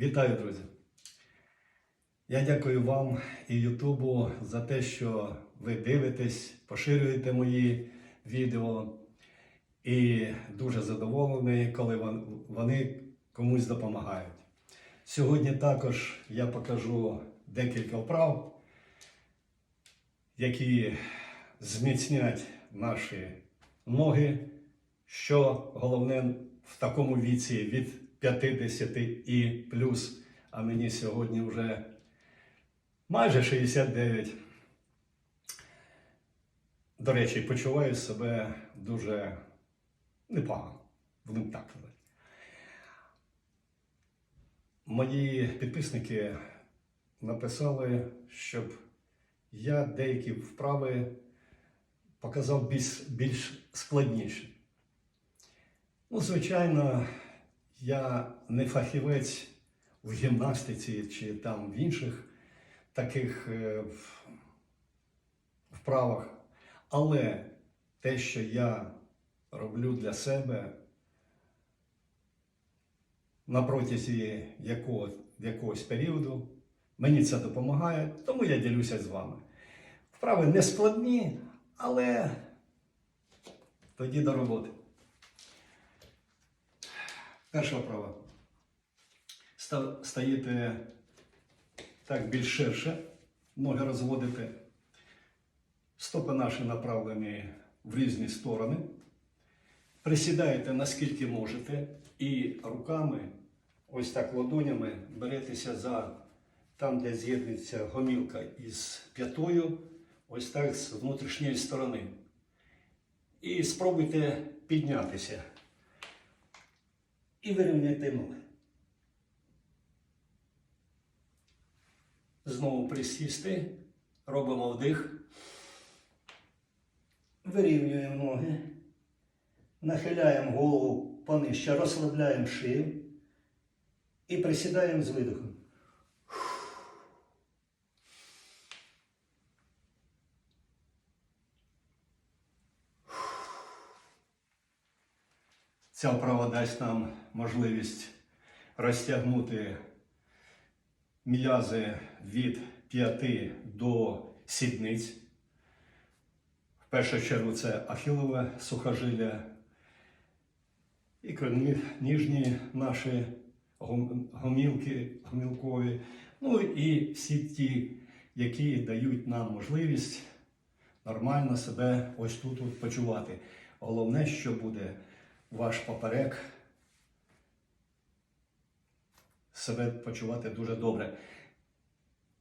Вітаю, друзі! Я дякую вам і Ютубу за те, що ви дивитесь, поширюєте мої відео. І дуже задоволений, коли вони комусь допомагають. Сьогодні також я покажу декілька вправ, які зміцнять наші ноги, що головне в такому віці від 50 і плюс, а мені сьогодні вже майже 69. До речі, почуваю себе дуже непогано, будемо так казати. Мої підписники написали, щоб я деякі вправи показав більш, більш складніші. Ну, звичайно, я не фахівець в гімнастиці чи там в інших таких е, вправах, але те, що я роблю для себе на протязі якого, якогось періоду, мені це допомагає, тому я ділюся з вами. Вправи не складні, але тоді до роботи. Перша вправа. Ста- Стаєте так більш ширше, ноги розводите. Стопи наші направлені в різні сторони. Присідаєте наскільки можете і руками, ось так ладонями, беретеся за там, де з'єднується гомілка із п'ятою, ось так з внутрішньої сторони. І спробуйте піднятися. І вирівняйте ноги. Знову присісти, робимо вдих. Вирівнюємо ноги. Нахиляємо голову понижче, розслабляємо шию і присідаємо з видихом. Ця вправа дасть нам можливість розтягнути м'язи від п'яти до сідниць. В першу чергу це ахілове сухожилля, і ніжні наші гомілки, гомілкові, ну і всі ті, які дають нам можливість нормально себе ось тут почувати. Головне, що буде ваш поперек себе почувати дуже добре.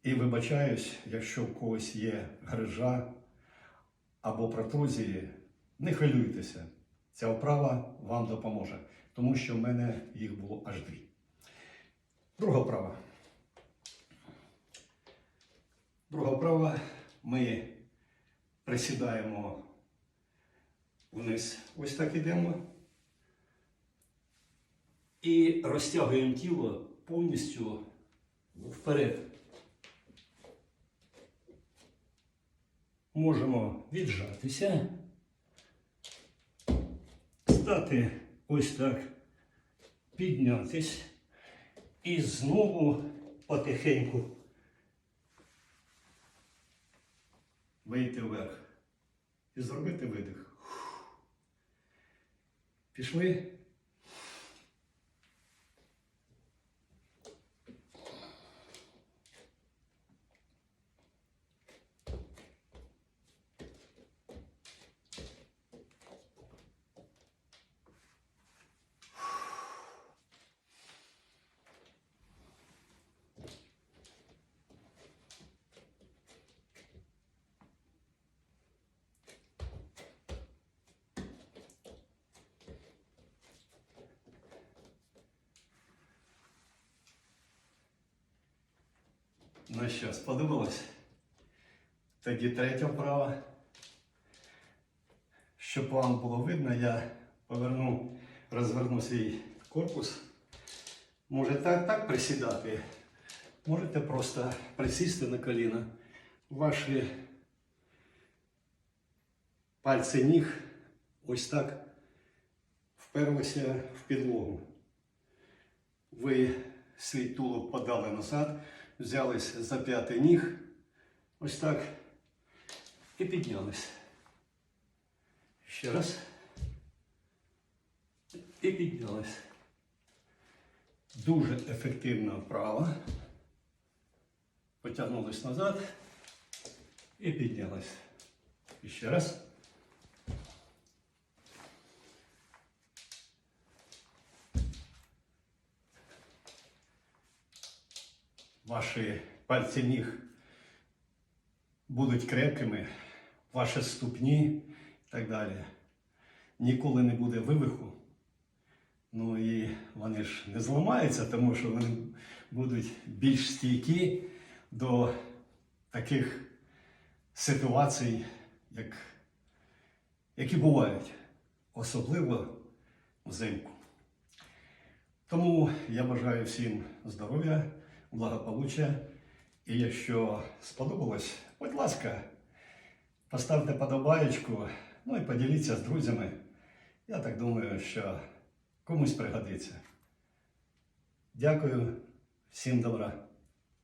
І вибачаюсь, якщо в когось є грижа або протрузії, не хвилюйтеся. Ця вправа вам допоможе, тому що в мене їх було аж дві. Друга вправа. Друга вправа. Ми присідаємо вниз. Ось так ідемо. І розтягуємо тіло повністю вперед. Можемо віджатися, стати ось так, піднятись і знову потихеньку вийти вверх і зробити видих. Пішли. Ну що, сподобалось? Тоді третя вправа. Щоб вам було видно, я поверну, розверну свій корпус. Може так, так присідати. Можете просто присісти на коліна. Ваші пальці ніг ось так вперлися в підлогу. Ви свій тулуб подали назад, взялись за п'ятий ніг, ось так, і піднялись. Ще раз. І піднялись. Дуже ефективна вправа. Потягнулись назад і піднялись. І ще раз. Ваші пальці ніг будуть крепкими, ваші ступні і так далі. Ніколи не буде вивиху. Ну і вони ж не зламаються, тому що вони будуть більш стійкі до таких ситуацій, як, які бувають, особливо взимку. Тому я бажаю всім здоров'я, благополуччя. І якщо сподобалось, будь ласка, поставте подобаєчку, ну і поділіться з друзями. Я так думаю, що комусь пригодиться. Дякую, всім добра.